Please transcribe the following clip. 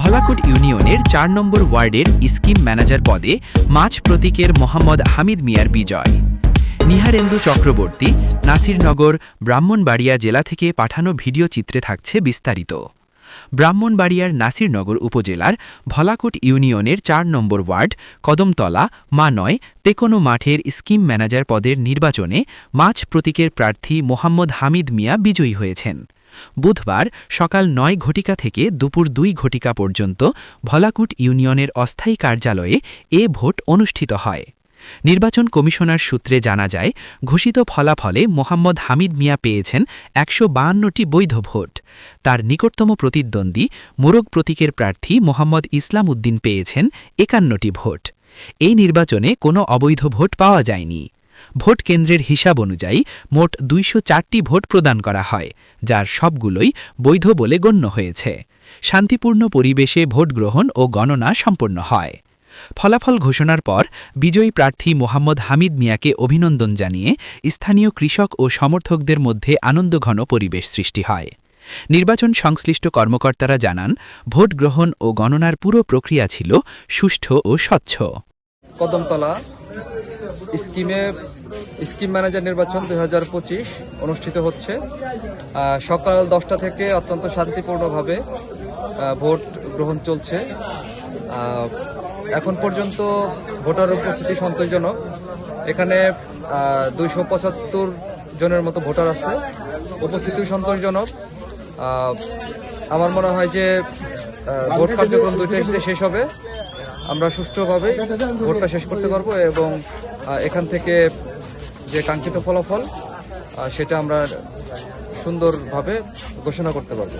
ভলাকুট ইউনিয়নের চার নম্বর ওয়ার্ডের স্কিম ম্যানেজার পদে মাছ প্রতীকের মোহাম্মদ হামিদ মিয়ার বিজয়। নিহারেন্দু চক্রবর্তী, নাসিরনগর, ব্রাহ্মণবাড়িয়া জেলা থেকে পাঠানো ভিডিও চিত্রে থাকছে বিস্তারিত। ব্রাহ্মণবাড়িয়ার নাসিরনগর উপজেলার ভলাকুট ইউনিয়নের চার নম্বর ওয়ার্ড, কদমতলা মা নয় তেকোনো মাঠের স্কিম ম্যানেজার পদের নির্বাচনে মাছ প্রতীকের প্রার্থী মোহাম্মদ হামিদ মিয়া বিজয়ী হয়েছেন। বুধবার সকাল নয় ঘটিকা থেকে দুপুর দুই ঘটিকা পর্যন্ত ভলাকুট ইউনিয়নের অস্থায়ী কার্যালয়ে এ ভোট অনুষ্ঠিত হয়। নির্বাচন কমিশনার সূত্রে জানা যায়, ঘোষিত ফলাফলে মোহাম্মদ হামিদ মিয়া পেয়েছেন একশো বৈধ ভোট। তার নিকটতম প্রতিদ্বন্দ্বী মোরগ প্রতীকের প্রার্থী মোহাম্মদ ইসলাম উদ্দিন পেয়েছেন একান্নটি ভোট। এই নির্বাচনে কোনো অবৈধ ভোট পাওয়া যায়নি। ভোট কেন্দ্রের হিসাব অনুযায়ী মোট দুইশো চারটি ভোট প্রদান করা হয়, যার সবগুলোই বৈধ বলে গণ্য হয়েছে। শান্তিপূর্ণ পরিবেশে ভোট গ্রহণ ও গণনা সম্পন্ন হয়। ফলাফল ঘোষণার পর বিজয়ী প্রার্থী মোহাম্মদ হামিদ মিয়াকে অভিনন্দন জানিয়ে স্থানীয় কৃষক ও সমর্থকদের মধ্যে আনন্দঘন পরিবেশ সৃষ্টি হয়। নির্বাচন সংশ্লিষ্ট কর্মকর্তারা জানান, ভোট গ্রহণ ও গণনার পুরো প্রক্রিয়া ছিল সুষ্ঠু ও স্বচ্ছ। কদমতলা স্কিমে স্কিম ম্যানেজার নির্বাচন দু হাজার পঁচিশ অনুষ্ঠিত হচ্ছে। সকাল দশটা থেকে অত্যন্ত শান্তিপূর্ণভাবে ভোট গ্রহণ চলছে। এখন পর্যন্ত ভোটার উপস্থিতি সন্তোষজনক। এখানে দুইশো পঁচাত্তর জনের মতো ভোটার আছে। উপস্থিতি সন্তোষজনক। আমার মনে হয় যে ভোট কার্যক্রম দুইটা শেষ হবে। আমরা সুষ্ঠুভাবে ভোটটা শেষ করতে পারব এবং এখান থেকে যে কাঙ্ক্ষিত ফলাফল সেটা আমরা সুন্দরভাবে ঘোষণা করতে পারব।